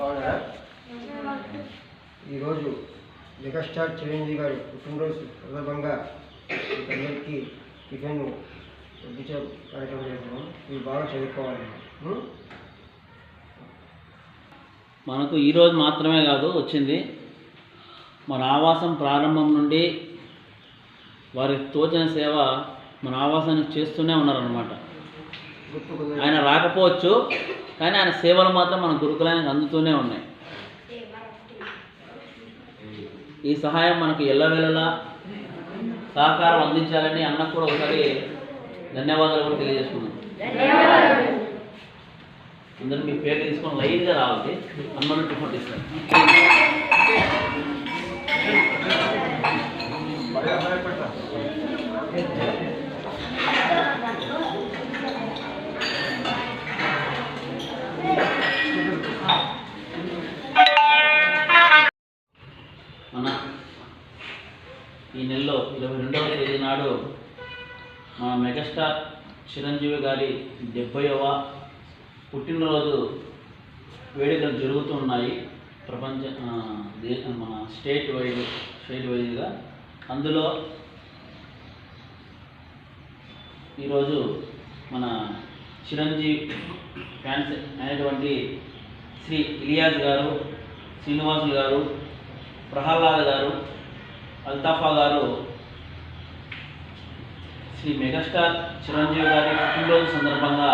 బాగున్నారా ఈరోజు మెగాస్టార్ చిరంజీవి గారు పుట్టినరోజు సందర్భంగా అందరికీ టిఫిన్ వడ్డించే కార్యక్రమం చేస్తున్నాం మీరు బాగా చదువుకోవాలి? మనకు ఈరోజు మాత్రమే కాదు వచ్చింది. మన ఆవాసం ప్రారంభం నుండి వారికి తోచిన సేవ మన ఆవాసానికి చేస్తూనే ఉన్నారనమాట ఆయన రాకపోవచ్చు కానీ ఆయన సేవలు మాత్రం మన గురుకులానికి అందుతూనే ఉన్నాయి. ఈ సహాయం మనకు ఎల్లవేళలా సహకారం అందించాలని అన్న కూడా ఒకసారి ధన్యవాదాలు కూడా తెలియజేసుకున్నాం అందరూ మీ పేరు తీసుకొని లైన్గా రావాలి. అన్నను టిఫిన్ ఇస్తారు ఈ నెలలో ఇరవై రెండవ తేదీ నాడు మా మెగాస్టార్ చిరంజీవి గారి డెబ్బైవ పుట్టినరోజు వేడుకలు జరుగుతున్నాయి ప్రపంచ దే మన స్టేట్ వైడ్ స్టేట్ వైడ్గా. అందులో ఈరోజు మన చిరంజీవి ఫ్యాన్స్ అయినటువంటి శ్రీ ఇలియాజ్ గారు శ్రీనివాసులు గారు ప్రహ్లాద్ గారు అల్తాఫా గారు శ్రీ మెగాస్టార్ చిరంజీవి గారి పుట్టినరోజు సందర్భంగా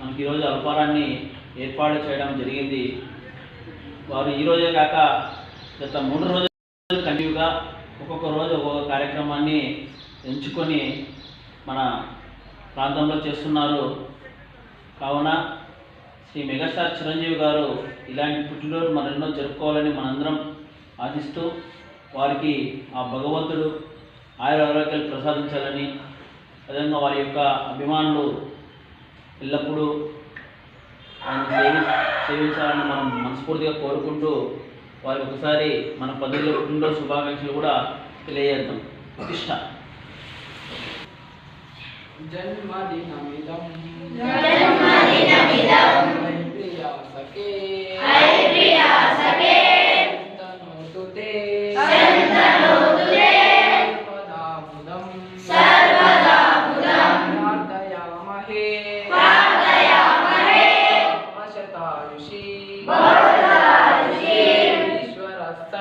మనకి ఈరోజు అల్పారాన్ని ఏర్పాటు చేయడం జరిగింది. వారు ఈరోజే కాక గత మూడు రోజులు కంటిన్యూగా ఒక్కొక్క రోజు ఒక్కొక్క కార్యక్రమాన్ని ఎంచుకొని మన ప్రాంతంలో చేస్తున్నారు. కావున శ్రీ మెగాస్టార్ చిరంజీవి గారు ఇలాంటి పుట్టినరోజు మరెన్నో జరుపుకోవాలని మనందరం ఆశిస్తూ వారికి ఆ భగవంతుడు ఆయుర ఆరోగ్యాలు ప్రసాదించాలని అదేవిధంగా వారి యొక్క అభిమానులు ఎల్లప్పుడూ ఆయన సేవి సేవించాలని మనం మనస్ఫూర్తిగా కోరుకుంటూ వారికి ఒకసారి మన పదిలో పుట్టినరోజు శుభాకాంక్షలు కూడా తెలియజేద్దాం. ప్రతిష్ట. జన్మదినమిదం. ప్రియాసకే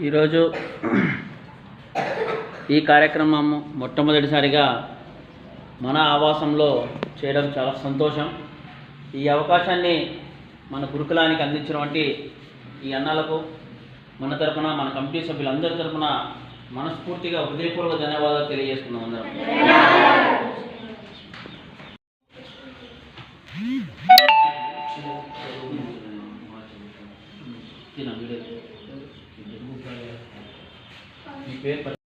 ఈరోజు ఈ కార్యక్రమం మొట్టమొదటిసారిగా మన ఆవాసంలో చేయడం చాలా సంతోషం ఈ అవకాశాన్ని మన గురుకులానికి అందించినటువంటి ఈ అన్నలకు మన తరపున మన కమిటీ సభ్యులందరి తరపున మనస్ఫూర్తిగా హృదయపూర్వక ధన్యవాదాలు తెలియజేసుకున్నాం అందరం మీ పేరు